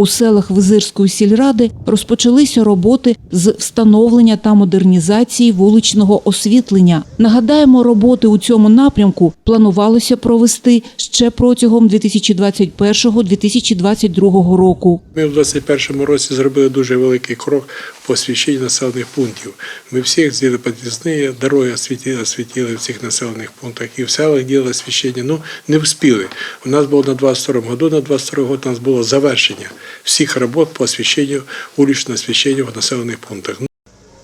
У селах Визирської сільради розпочалися роботи з встановлення та модернізації вуличного освітлення. Нагадаємо, роботи у цьому напрямку планувалося провести ще протягом 2021-2022 року. Ми в 2021 році зробили дуже великий крок по освіщенню населених пунктів. Ми всіх зробили під'їзні, дороги освітили, освітили в цих населених пунктах і в селах діяли освіщення. Ну, не вспіли. У нас було на 22 году, на 22 год у нас було завершення всіх робот по освіщенню, вуличного освіщення в населених пунктах.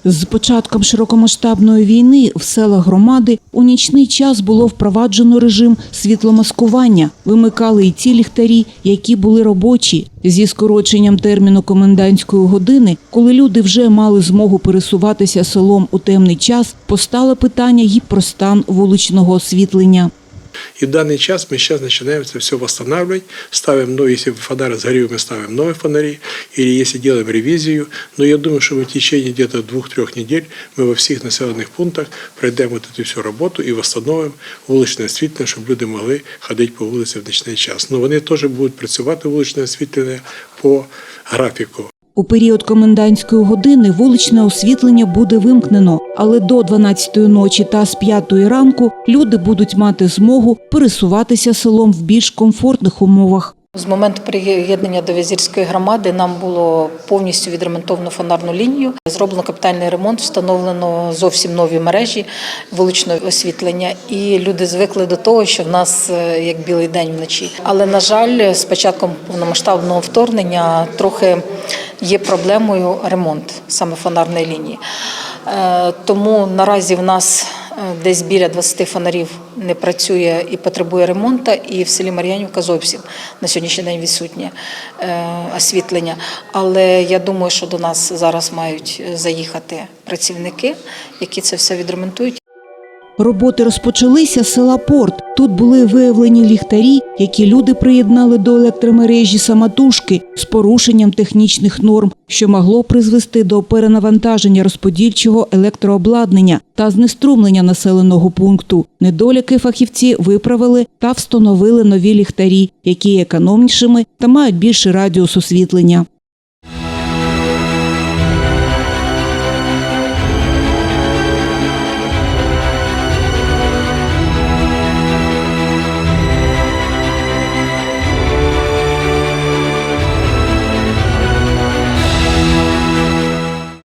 З початком широкомасштабної війни в селах громади у нічний час було впроваджено режим світломаскування. Вимикали і ті ліхтарі, які були робочі. Зі скороченням терміну комендантської години, коли люди вже мали змогу пересуватися селом у темний час, постало питання й про стан вуличного освітлення. И в данный час мы сейчас начинаем это все восстанавливать, ставим, ну, если фонарь сгорел, мы ставим новые фонари, или если делаем ревизию. Но я думаю, что мы в течение где-то двух-трех недель мы во всех населенных пунктах пройдем вот эту всю работу и восстановим вуличне освітлення, щоб люди могли ходити по вулиці в нічний час. Ну, вони теж будуть працювати вуличне освітлення по графіку. У період комендантської години вуличне освітлення буде вимкнено, але до 12-ї ночі та з 5-ї ранку люди будуть мати змогу пересуватися селом в більш комфортних умовах. З моменту приєднання до візірської громади нам було повністю відремонтовано фонарну лінію. Зроблено капітальний ремонт, встановлено зовсім нові мережі вуличного освітлення. І люди звикли до того, що в нас е, як білий день вночі. Але на жаль, з початком повномасштабного вторгнення трохи є проблемою ремонт саме фонарної лінії. Е, Тому наразі в нас е, десь біля 20 фонарів не працює і потребує ремонту, і в селі Мар'янівка зовсім на сьогоднішній день відсутнє е, освітлення. Але я думаю, що до нас зараз мають заїхати працівники, які це все відремонтують. Роботи розпочалися з села Порт. Тут були виявлені ліхтарі, які люди приєднали до електромережі самотужки з порушенням технічних норм, що могло призвести до перенавантаження розподільчого електрообладнання та знеструмлення населеного пункту. Недоліки фахівці виправили та встановили нові ліхтарі, які є економнішими та мають більший радіус освітлення.